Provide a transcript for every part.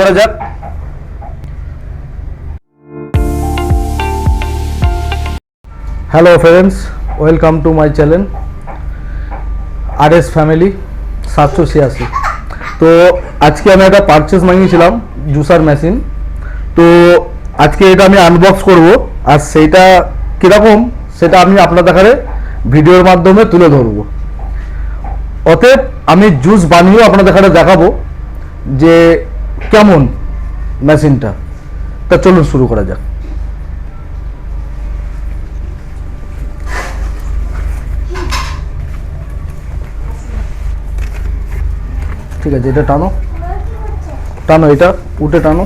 করা যাক। Hello friends welcome to my channel R S family সাতশো ছিয়াশি। তো আজকে আমি একটা পারচেস মাগিয়েছিলাম, জুসার মেশিন তো আজকে এটা আমি আনবক্স করব, আর সেইটা কীরকম, সেটা আমি আপনার দেখারে ভিডিওর মাধ্যমে তুলে ধরবো। অতএব আমি জুস বানিয়েও আপনাদের দেখাবো যে কেমন মেশিনটা? তা চলুন শুরু করা যাক। ঠিক আছে, এটা টানো। টানো এটা উঠে টানো।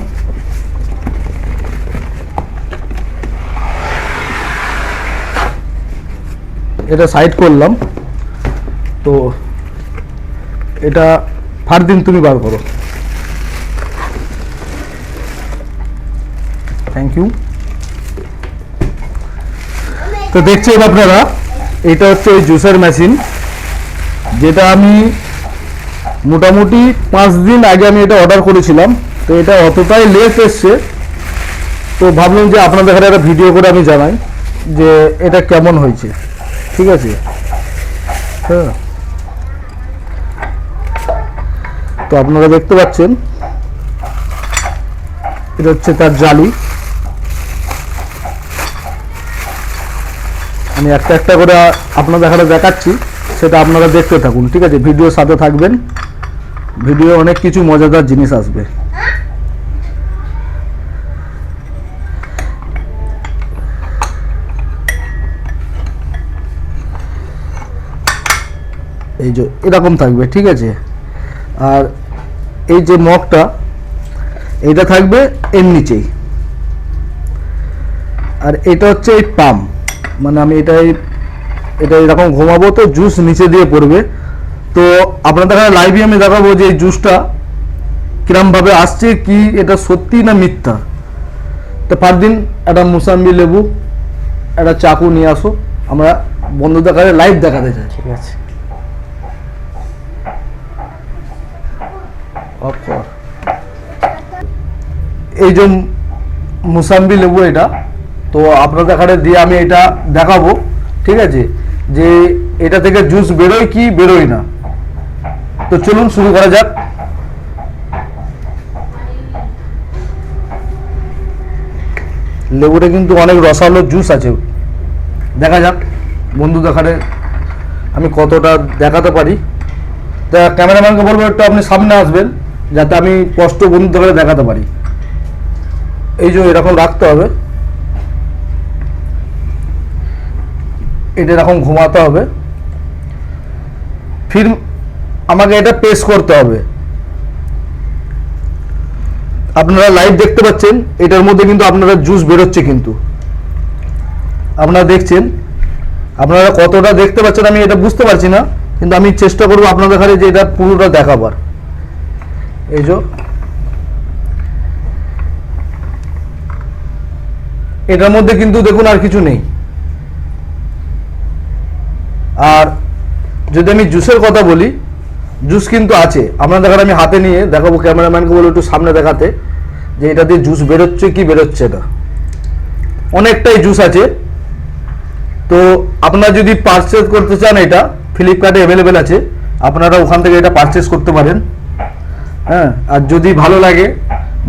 এটা সাইড করলাম। তো এটা ফার দিন তুমি বার করো। থ্যাংক ইউ তো দেখছেন আপনারা, এটা হচ্ছে ওই জুসের মেশিন যেটা আমি মোটামুটি পাঁচ দিন আগে আমি এটা অর্ডার করেছিলাম। তো এটা অতটাই লেট এসছে। তো ভাবলাম যে আপনাদের কাছে একটা ভিডিও করে আমি জানাই যে এটা কেমন হয়েছে। ঠিক আছে? হ্যাঁ। তো আপনারা দেখতে পাচ্ছেন, এটা হচ্ছে তার জালি। আমি একটা একটা করে আপনাদের এখানে দেখাচ্ছি, সেটা আপনারা দেখতে থাকুন, ঠিক আছে? ভিডিওর সাথে থাকবেন। ভিডিও অনেক কিছু মজাদার জিনিস আসবে। এই যে, এরকম থাকবে, ঠিক আছে? আর এই যে মগটা, এটা থাকবে এর নিচেই। আর এটা হচ্ছে এই পাম্প মানে আমি এটাই এটা এরকম ঘুমাবো তো জুস নিচে দিয়ে পড়বে। তো আপনাদের এখানে লাইভে আমি দেখাবো যে এই জুসটা কিরমভাবে আসছে কি এটা সত্যি না মিথ্যা। তো দিন একটা মুসাম্বি লেবু একটা চাকু নিয়ে আসো। আমরা বন্ধুদের কাছে লাইভ দেখাতে চাই। ঠিক আছে। এই যে মুসাম্বি লেবু এটা তো আপনাদের এখানে দিয়ে আমি এটা দেখাবো, ঠিক আছে? যে এটা থেকে জুস বেরোয় কি বেরোয় না। তো চলুন শুরু করা যাক। লেবুটা কিন্তু অনেক রসালো জুস আছে। দেখা যাক বন্ধু দেখারে আমি কতটা দেখাতে পারি। তা ক্যামেরাম্যানকে বলব, একটু আপনি সামনে আসবেন, যাতে আমি কষ্ট বন্ধু দেখাতে পারি। এই যে এরকম রাখতে হবে। এটা এরকম ঘুমাতে হবে। ফির আমাকে এটা পেস করতে হবে। আপনারা লাইভ দেখতে পাচ্ছেন, এটার মধ্যে কিন্তু আপনারা জুস বেরোচ্ছে কিন্তু। আপনারা দেখছেন? আপনারা কতটা দেখতে পাচ্ছেন আমি এটা বুঝতে পারছি না, কিন্তু আমি চেষ্টা করব আপনাদের কাছে যে এটা পুরোটা দেখাবার। এই যে এটার মধ্যে কিন্তু দেখুন আর কিছু নেই। আর যদি আমি জুসের কথা বলি, জুস কিন্তু আছে। আপনাদের কাছে আমি হাতে নিয়ে দেখাবো, ক্যামেরাম্যানকে বলে একটু সামনে দেখাতে, যে এটা দিয়ে জুস বেরোচ্ছে কি বেরোচ্ছে না। অনেকটাই জুস আছে। তো আপনারা যদি পারচেজ করতে চান এটা ফ্লিপকার্টে অ্যাভেলেবেল আছে। আপনারা ওখান থেকে এটা পারচেজ করতে পারেন। হ্যাঁ আর যদি ভালো লাগে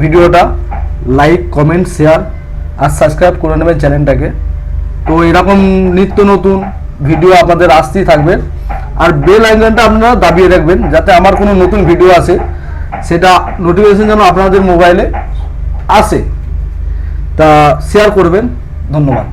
ভিডিওটা লাইক কমেন্ট শেয়ার আর সাবস্ক্রাইব করে নেবেন চ্যানেলটাকে। তো এরকম নিত্য নতুন ভিডিও আপনাদের আসতেই থাকবে। আর বেল আইকনটা আপনারা দাবিয়ে রাখবেন, যাতে আমার কোনো নতুন ভিডিও আসে। সেটা নোটিফিকেশন যেন আপনাদের মোবাইলে আসে। তা শেয়ার করবেন। ধন্যবাদ।